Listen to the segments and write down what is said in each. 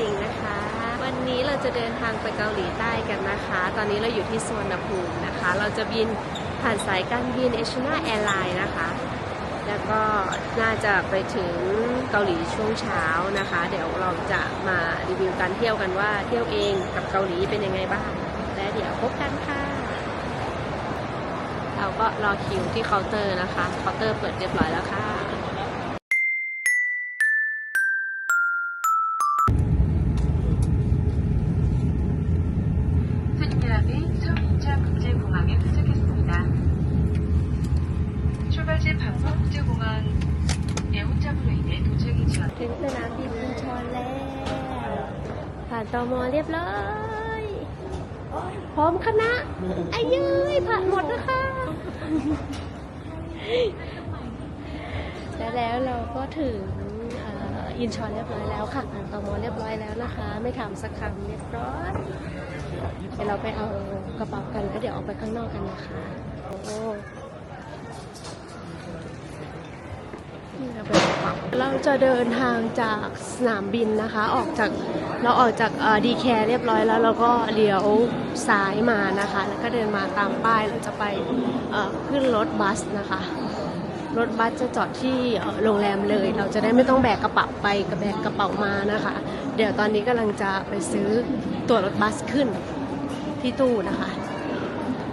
ติงนะคะ วันนี้เราจะเดินทางไปเกาหลีใต้กันนะคะ ตอนนี้เราอยู่ที่สวนภูมินะคะ เราจะบินผ่านสายการบินเอชนาแอร์ไลน์นะคะ แล้วก็น่าจะไปถึงเกาหลีช่วงเช้านะคะ เดี๋ยวเราจะมารีวิวการเที่ยวกันว่าเที่ยวเองกับเกาหลีเป็นยังไงบ้าง และเดี๋ยวพบกันค่ะ เราก็รอคิวที่เคาน์เตอร์นะคะ เคาน์เตอร์เปิดเรียบร้อยแล้วค่ะ ถึงสนามบินอินชอนแล้ว ผ่านตอมเรียบร้อย พร้อมคณะไอ้ยืยผ่านหมดนะคะ และแล้วเราก็ถึงอินชอนเรียบร้อยแล้วค่ะผ่านตอมเรียบร้อยแล้วนะคะ ไม่ถามสักคำเรียบร้อยเดี๋ยวเราไปเอากระเป๋ากันแล้วเดี๋ยวออกไปข้างนอกกันนะคะโอ้นี่เราเป็นกระ เราจะเดินทางจากสนามบินนะคะ ออกจากเราออกจากดีแคร์เรียบร้อยแล้วเราก็เลี้ยวซ้ายมานะคะ แล้วก็เดินมาตามป้ายเราจะไปขึ้นรถบัสนะคะ รถบัสจะจอดที่โรงแรมเลย เราจะได้ไม่ต้องแบกกระเป๋าไปกับแบกกระเป๋ามานะคะ เดี๋ยวตอนนี้กำลังจะไปซื้อตั๋วรถบัสขึ้นที่ตู้นะคะ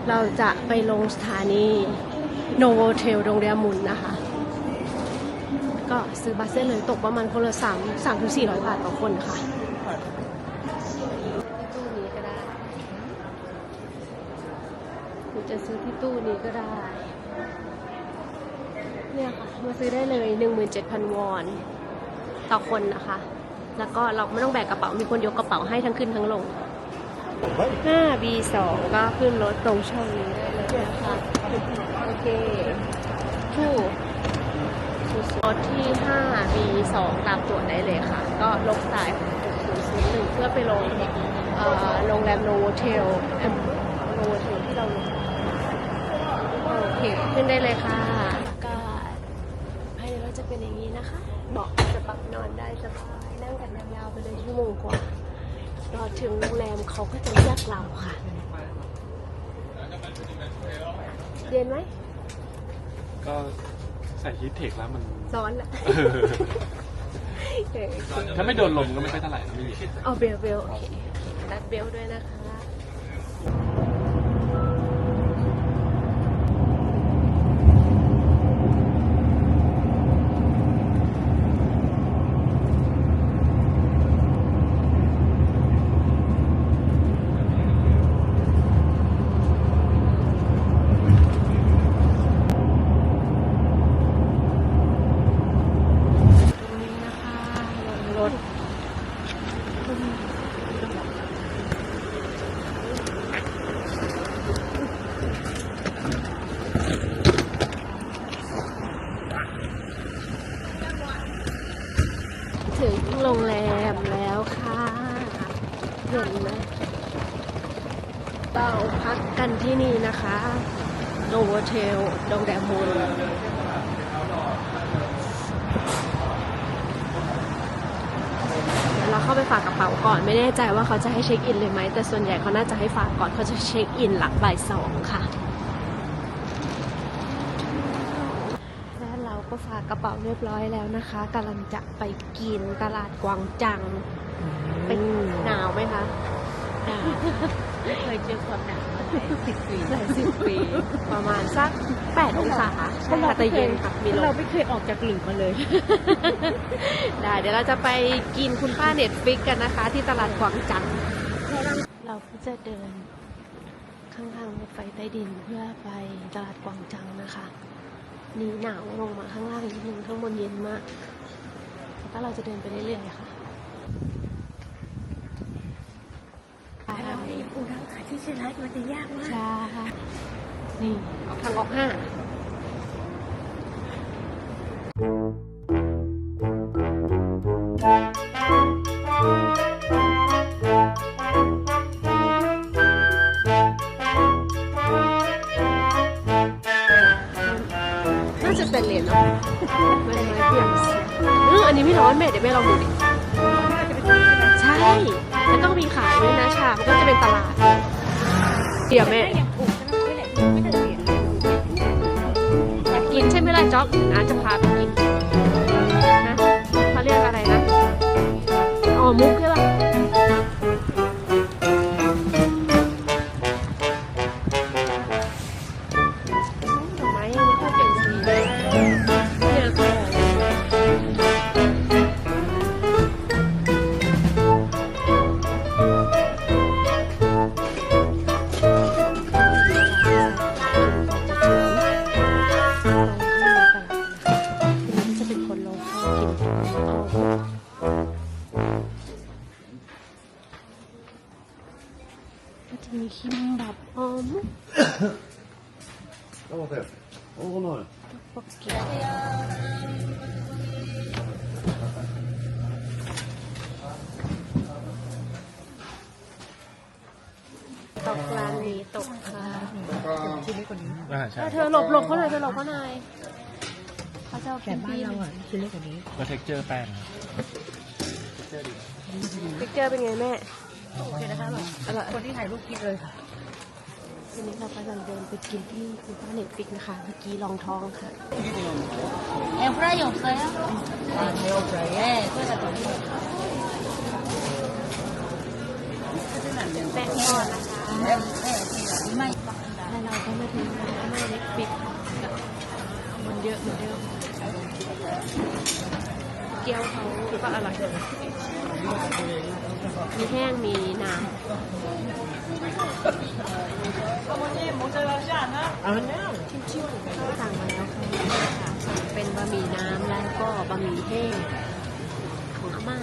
เราจะไปลงสถานีโนโวเทลโรงแรมมุนนะคะ ก็ซื้อบัสได้เลยตกประมาณคนละสามสามถึงสี่ร้อยบาทต่อคนค่ะที่ตู้นี้ก็ได้หรือจะซื้อที่ตู้นี้ก็ได้ เนี่ยค่ะ มาซื้อได้เลยหนึ่งหมื่นเจ็ดพันวอนต่อคนนะคะ แล้วก็เราไม่ต้องแบกกระเป๋า มีคนยกกระเป๋าให้ทั้งขึ้นทั้งลง 5 B2 ก็ขึ้นรถตรงช่องนี้ได้เลยนะคะ โอเคทู่ รถที่ 5 B2 ตามตัวได้เลยค่ะ ก็ลงสาย6001เพื่อไปลงเอ่อโรงแรมโนโวเทลโนโวเทลที่เราลงโอเค ขึ้นได้เลยค่ะ ก็ภายในรถจะเป็นอย่างนี้นะคะเบาะจะปรับนอนได้สบายนั่งกันยาวๆไปเลยชั่วโมงกว่ารอถึงโรงแรมเขาก็จะเรียกเราค่ะเรียนไหมก็ ใส่ฮีทเทคแล้วมันร้อนละเออเออถ้าไม่โดนลมก็ไม่ค่อยเท่าไหร่นะไม่มี เอาเบลเบลโอเครัดเบลด้วยนะคะ ตรงนี้นะคะลงรถ ถึงโรงแรมแล้วค่ะ เห็นไหมเราพักกันที่นี่นะคะโนโวเทลโรงแรมมูลเดี๋ยวเราเข้าไปฝากกระเป๋าก่อน ไม่แน่ ใจว่าเขาจะให้เช็คอินเลยไหม แต่ส่วนใหญ่เขาน่าจะให้ฝากก่อนเขาจะเช็คอินหลังบ่ายสองค่ะและเราก็ฝากกระเป๋าเรียบร้อยแล้วนะคะกำลังจะไปกินตลาดกวางจัง เป็นหนาวไหมคะหนาวไม่เคยเจอความหนาวมาหลาย สิบปีหลายสิบปี ประมาณสักแปดองศาใช่ค่ะแต่เย็นค่ะมีลเรามไม่เคยออกจากหลืมมาเลย ได้เดี๋ยวเราจะไปกินคุณป้าเน็ตฟิกกันนะคะ ที่ตลาดกวางจัง เราก็จะเดินข้างทางรถไฟใต้ดินเพื่อไปตลาดกวางจังนะคะ นี่หนาวลงมาข้างล่างนิดนึงข้างบนเย็นมากแล้วก็เราจะเดินไปเรื่อยๆค่ะ เราในปู รังคาที่ะมันจะยากมากใช่นี่ออกทางออกห้าน่าจะเป็นเหรียญเนาะเป็นไม้เบี่ยงเสียงเอออันนี้ไม่ร้อนแม่เดี๋ยวแม่ลองดูดิ ใช่ช่แล้วก็มีขายด้วยนะชา มันก็จะเป็นตลาด เดี๋ยวแม่กกันไม่ได้ไม่ได้เสียอยากกินใช่ไหมล่ะจ๊อกอาจจะพาไปกินนะเขาเรียกอะไรนะอ๋อมุกใช่ปะ ก็จะมีคิมบับออม Ja, vad fett. Åh, hon har det. ปกเกียวตกร้านนี้ตกค่ะชิ้นนี้คนนี้ อ่าใช่เธอหลบหลบเขาหน่อยเธอหลบเขาหน่อยเขาจะเอาแต่พิมบ้านพ์เราอะชิ้นเล็กกว่านี้ก็เท็กเจอร์แป้งครับ พิกเจอร์เป็นไงแม่ โอเคนะคะแบบอร่อยคนที่ถ่ายรูปกินเลยค่ะวันนี้เรากำลังเดินไปกินที่คุณป้าเน็ตฟิกนะคะ เมื่อกี้ลองท้องค่ะ El fray o sea El fray eh ก็จะตรงนี้แป้งทอดนะคะไม่แล้วเราก็มาถึงร้านแม่เล็กปิดมันเยอะเหมือนเดิมเกี๊ยวเขาก็อร่อย มีแห้งมีน้ำสั่งมาแล้วค่ะสั่งเป็นบะหมี่น้ำแล้วก็บะหมี่แห้งของอาม่า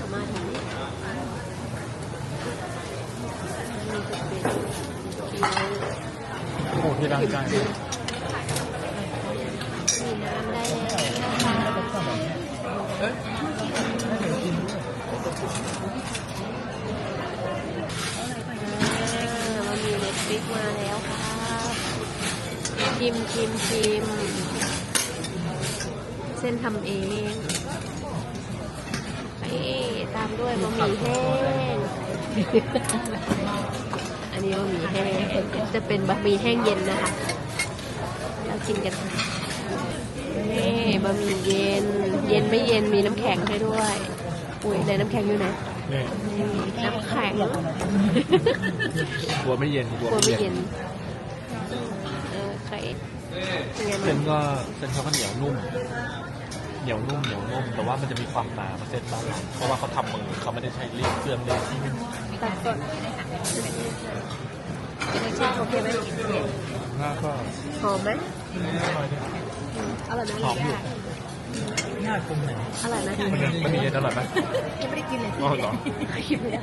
อาม่าทำนี้มีจุดเด่นเกี๊ยวโอ้โหที่ร่างกาย มีน้ำได้แล้วนะคะอ่ามันมีเน็ตฟิก มาแล้วครับชิมชิมชิมเส้นทำเองเอ๊ตามด้วยบะหมี่แห้ง อันนี้บะหมี่แห้ง จะเป็นบะหมี่แห้งเย็นนะคะ เรากินกันนี่บะหมี่เย็น เย็นไม่เย็นมีน้ำแข็งให้ด้วย อุ้ยไหนน้ำแข็งอยู่ไหน นี่นี่น้ำแข็งกลัวไม่เย็นกลัวกลัวไม่ไม่เย็เย็นนเออใครเป็นไงบ้าเส้งนก็เส้นเขาก็เหนียวนุ่ม เหนียวนุ่มเหนียวนุ่ม แต่ว่ามันจะมีความหนาของเส้นบ้านเราเพราะว่าเขาทำมือเขาไม่ได้ใช้รีดเครื่องรีดตัดสดรสชาติโอเคไหมหน้าก็หอมไหมอร่อยดีอร่อยไหมหอมอยู่ห น้าคมไหนอร่อยไหมมันยังมันมีเย็นอร่อยไหมยังไม่ได้กินเลยอ๋อเหรอคิดไม่ได้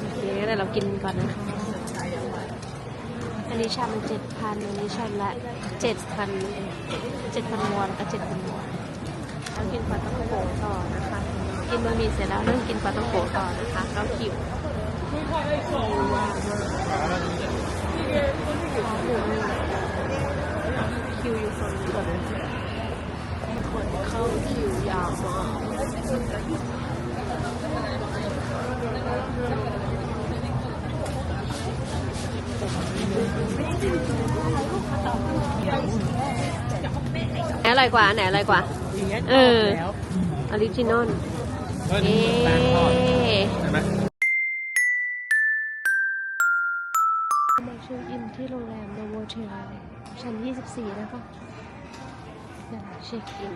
โอเคงั้นเดี๋ยวเรากินก่อนนะคะอันนี้ชามมันเจ็ดพันอันนี้ชามละเจ็ดพันเจ็ดพันวอนกับเจ็ดพันวอนเรากินปลาต้องโกะต่อนะคะ กินบะหมี่เสร็จแล้วเริ่มกินปลาต้องโกะต่อนะคะเราหิวหิวมากคิวอยู่ฝั่งนี้ก่อนคน เข้าคิวยาวมากไหนอร่อยกว่าไหนอร่อยกว่า เออออริจินอลเอ๊แป้งทอดะใช่ไหมมาเช็คอินที่โรงแรมโนโวเทลชั้น 24 นะคะเดี๋ยวเช็คอิน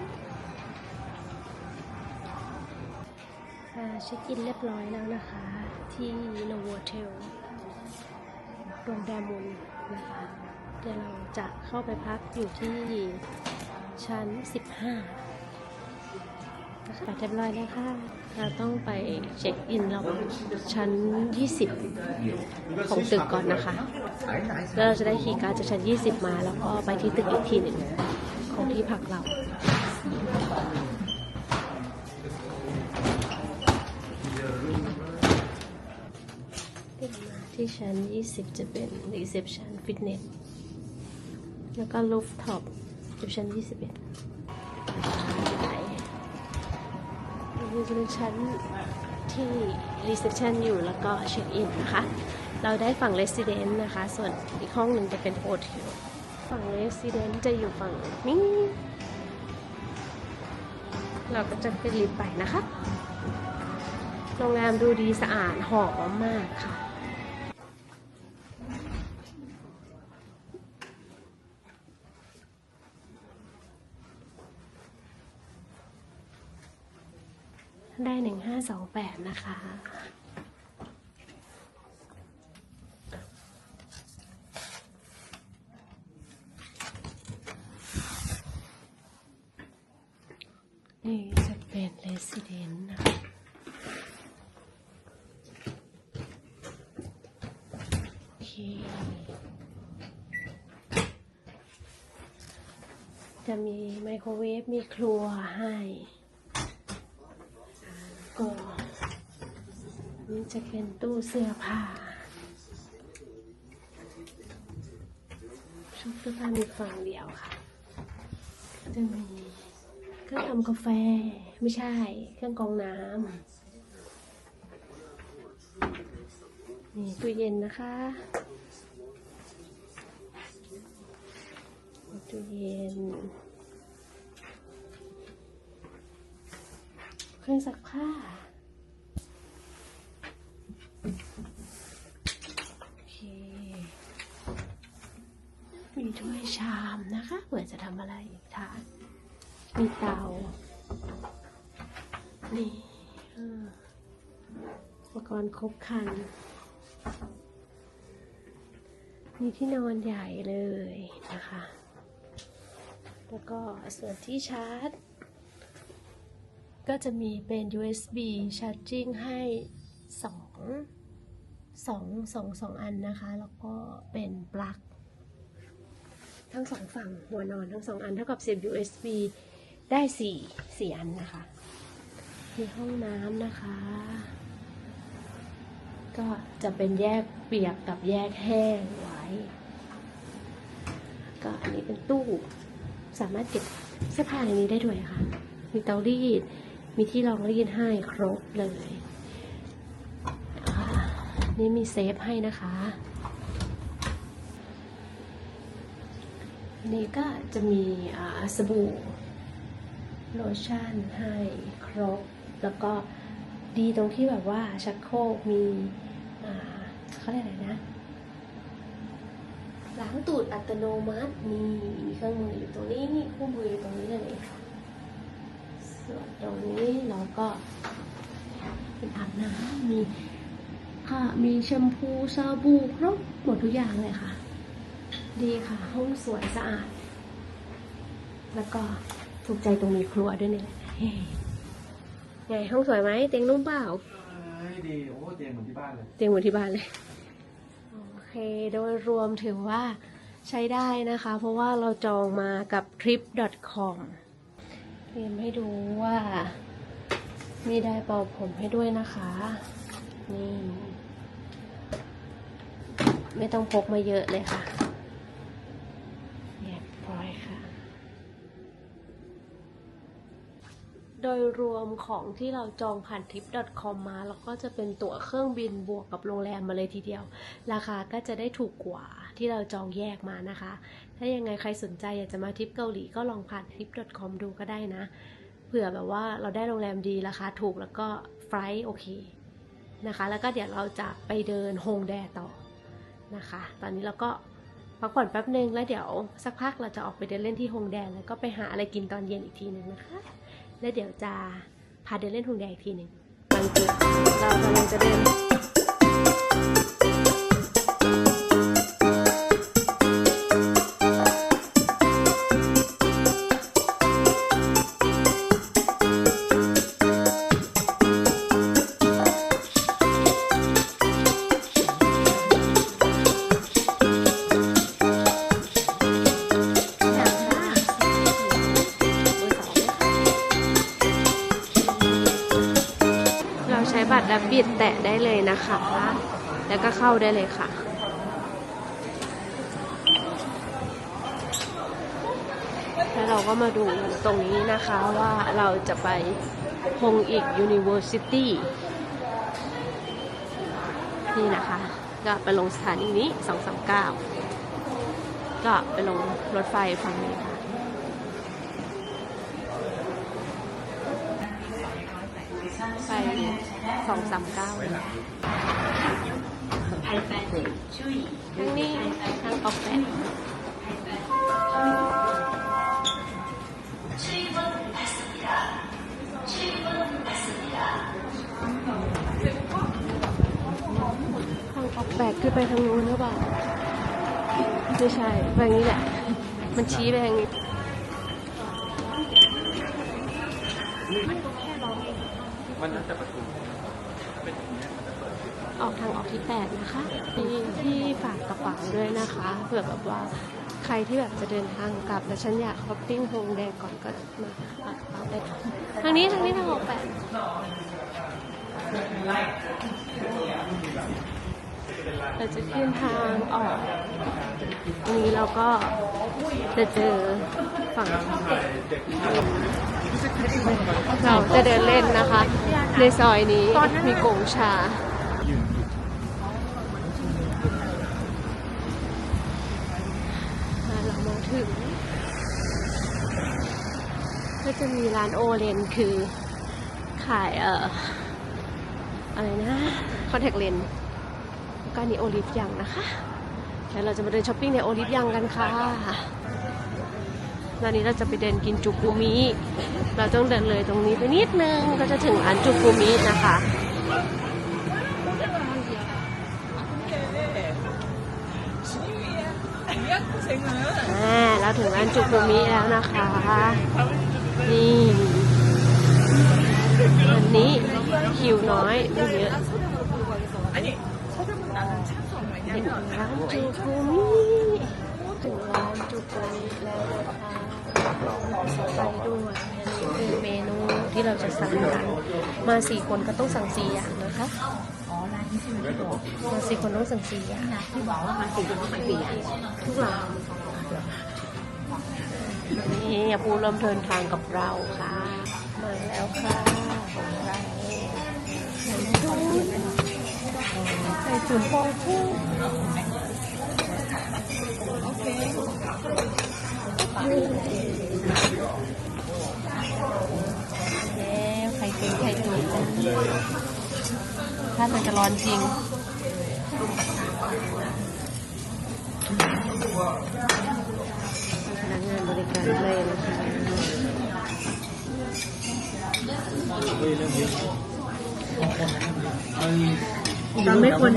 อ่าเช็คอินเรียบร้อยแล้วนะคะ ที่โนโวเทลโรงแรมมุนนะคะเดี๋ยวเราจะเข้าไปพักอยู่ที่ชั้น 15นะคะเรียบร้อยแล้วค่ะเราต้องไปเช็คอินเราชั้น 20 ของตึกก่อนนะคะแล้วเราจะได้คีย์การ์ดจากชั้น 20 มา แล้วก็ไปที่ตึกอีกทีหนึ่งของที่พักเรา ที่ชั้น 20 จะเป็น reception fitness แล้วก็ rooftop อยู่ชั้น 21ไปนี่จะเป็นชั้นที่รีเซพชันอยู่แล้วก็เช็คอินนะคะ เราได้ฝั่ง Resident นะคะ ส่วนอีกห้องหนึ่งจะเป็นโฮเทล ฝั่ง Resident จะอยู่ฝั่งนี้ เราก็จะขึ้นลิฟต์ไปนะคะ โรงแรมดูดีสะอาดหอมมากค่ะ ได้ งห้าสองแปดนะคะ นี่จะเป็นเรสซิเดนนะคะโอเคจะมีไมโครเวฟ มีครัวให้ ก็นี่จะเป็นตู้เสื้อผ้าชุดเสื้อผ้ามีฝั่งเดียวค่ะ จะมีเครื่องทำกาแฟไม่ใช่ เครื่องกรองน้ำนี่ตู้เย็นนะคะตู้เย็น เครื่องซักผ้า โอเค มีถ้วยชามนะคะเผื่อจะทำอะไรอีกทานมีเตา นี่อออุปกรณ์ครบครัน มีที่นอนใหญ่เลยนะคะ แล้วก็ส่วนที่ชาร์จ ก็จะมีเป็น USB charging ให้สองสองสองสองอันนะคะ แล้วก็เป็นปลั๊กทั้งสองฝั่งหัวนอนทั้งสองอันเท่ากับเสียบ USB ได้สี่สี่อันนะคะ มีห้องน้ำนะคะ ก็จะเป็นแยกเปียกกับแยกแห้งไว้ ก็อันนี้เป็นตู้ สามารถเก็บเสื้อผ้าในนี้ได้ด้วยค่ะ มีเตารีด มีที่รองรีดให้ครบเลย นี่มีเซฟให้นะคะนี่ก็จะมีอ่าสบู่โลชั่นให้ครบ แล้วก็ดีตรงที่แบบว่าชักโครกมีเขาเรียกอะไรนะล้างตูดอัตโนมัติมีมีเครื่องมืออยู่ตรงนี้มีคู่มืออยู่ตรงนี้เลยค่ะ ส่วนตรงนี้เราก็เป็นอาบน้ำมีค่ะ มีแชมพูซาบูครบหมดทุกอย่างเลยค่ะ ดีค่ะ ห้องสวยสะอาด แล้วก็ถูกใจตรงมีครัวด้วยเนี่ยแหละเฮ้ไงห้องสวยไหมเตียงนุ่มเปล่าดีโอ้เตียงเหมือนที่บ้านเลยเตียงเหมือนที่บ้านเลยโอเคโดยรวมถือว่าใช้ได้นะคะ เพราะว่าเราจองมากับ trip.com เตรียมให้ดูว่า มีได้เป่าผมให้ด้วยนะคะ นี่ ไม่ต้องพกมาเยอะเลยค่ะเรียบร้อยค่ะ โดยรวมของที่เราจองผ่าน trip.com มา แล้วก็จะเป็นตั๋วเครื่องบินบวกกับโรงแรมมาเลยทีเดียว ราคาก็จะได้ถูกกว่าที่เราจองแยกมานะคะ ถ้ายังไงใครสนใจอยากจะมาทริปเกาหลีก็ลองผ่าน trip.com ดูก็ได้นะ เผื่อแบบว่าเราได้โรงแรมดีราคาถูกแล้วก็ไฟล์โอเคนะคะ แล้วก็เดี๋ยวเราจะไปเดินฮงแดต่อนะคะ ตอนนี้เราก็พักผ่อนแป๊บนึงแล้วเดี๋ยวสักพักเราจะออกไปเดินเล่นที่ฮงแดแล้วก็ไปหาอะไรกินตอนเย็นอีกทีหนึ่งนะคะ แล้วเดี๋ยวจะพาเดินเล่นฮงแดอีกทีหนึ่งบางทีเรากำลังจะเดิน นะคะ แล้วก็เข้าได้เลยค่ะ แล้วเราก็มาดูตรงนี้นะคะว่าเราจะไปฮงอีก University นี่นะคะ ก็ไปลงสถานีนี้ 239 ก็ไปลงรถไฟฝั่งนี้ค่ะ ไป 239เลยทางนี้ทางออกแบบทางออกแบบคือไปทางนู้นหรือเปล่าไม่ใช่ไปอย่างนี้แหละ มันชี้ไปทางนี้มันน่าจะประตู ออกทางออกที่ 8 นะคะมีที่ฝากกระเป๋าด้วยนะคะเผื่อแบบว่าใครที่แบบจะเดินทางกลับแล้วฉันอยากช้อปปิ้งโฮงแดงก่อนก็มาฝากกระเป๋าได้ทางนี้ทางนี้ทางออกแปดเราจะขึ้นทางออกตรงนี้เราก็จะเจอฝั่งเราจะเดินเล่นนะคะ ในซอยนี้มีกงชาเรามาถึง ก็จะมีร้านโอเลนคือขายเอ่ออะไรนะคอนแทคเลนแล้วก็นี่โอลิฟยังนะคะเดี๋ยวเราจะมาเดินช้อปปิ้งในโอลิฟยังกันค่ะร้านนี้เราจะไปเดินกินจุกุมิ เราต้องเดินเลยตรงนี้ไปนิดนึงก็จะถึงร้านจุกุมินะคะอ่าเราถึงร้านจุกุมิแล้วนะคะ นี่อันนี้คิวน้อยไม่เยอะเป็นร้านจุกุมิถึงร้านจุกุมิแล้วนะคะไปด้วยอันนี้คือเมนูที่เราจะสั่งกันมาสี่คนก็ต้องสั่งสี่อย่างนะคะอ๋อร้านนี้ใช่ไหมที่บอกมาสี่คนต้องสั่งสี่อย่างนะที่บอกว่ามาสี่คนต้องไปสี่อย่างทุกร้าน นี่อย่าปูเริ่มเดินทางกับเราค่ะ มาแล้วค่ะของเราใส่ถุงฟองคู่แล้วไข่ตุ๋นไข่ตุ๋นถ้ามันจะร้อนจริงพนักงา นบริการเลยนะคะเราไม่ควร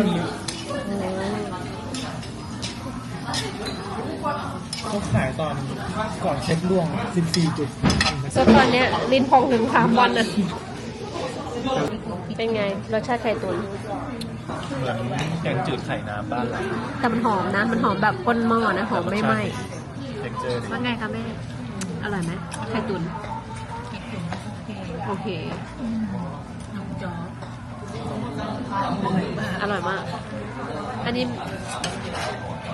เขาขายตอนก่อนเช็คล่วง 14 จุดก็ตอนเนี้ยลิ้นพองถึงสามวันน่ะ เป็นไง รสชาติไข่ตุ๋นเหมือนแกงจืดไข่น้ำบ้านเราแต่มันหอมนะ มันหอมแบบก้นหม้อนะ หอมไม่ไหม้ เท็กเจอร์ว่าไงคะแม่ อร่อยไหมไข่ตุ๋นโอเคน้องจออร่อยมาก อันนี้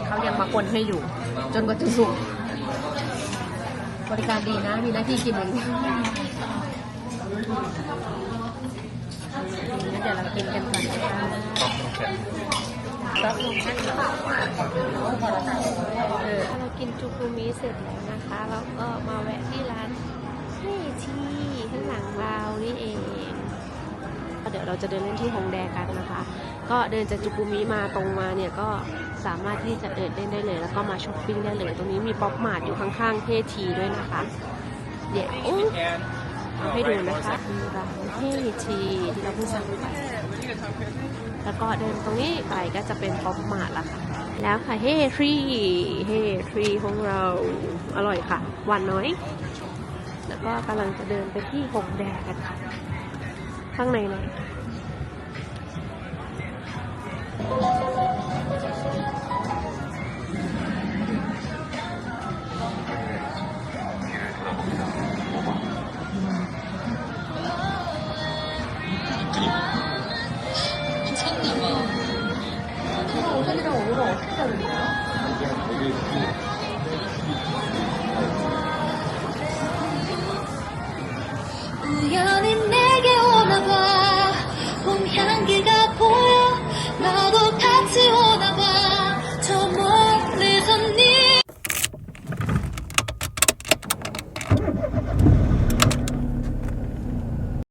เขายังมาคนให้อยู่ จนกว่าจะสุก บริการดีนะ มีหน้าที่กินเองงั้นเดี๋ยวเรากินกันก่อนนะคะต้องน้ำแข็ง เออเรากินจูกูมิเสร็จแล้วนะคะ แล้วก็มาแวะที่ร้านเฮทีข้างหลังเรานี่เอง เดี๋ยวเราจะเดินเล่นที่ฮงแดกันนะคะ ก็เดินจากจูกุมิมาตรงมาเนี่ยก็สามารถที่จะเดินเล่นได้เลย แล้วก็มาช้อปปิ้งได้เลย ตรงนี้มีป๊อปมาร์ทอยู่ข้างๆเฮทีด้วยนะคะ เดี๋ยวเอาให้ดูนะคะมีร้านเฮทีที่เราเพิ่งสั่งไป แล้วก็เดินตรงนี้ไปก็จะเป็นป๊อปมาร์ทละค่ะ แล้วค่ะเฮทรีเฮทรีของเราอร่อยค่ะหวานน้อย แล้วก็กำลังจะเดินไปที่หงแดงกันค่ะ ข้างในเลย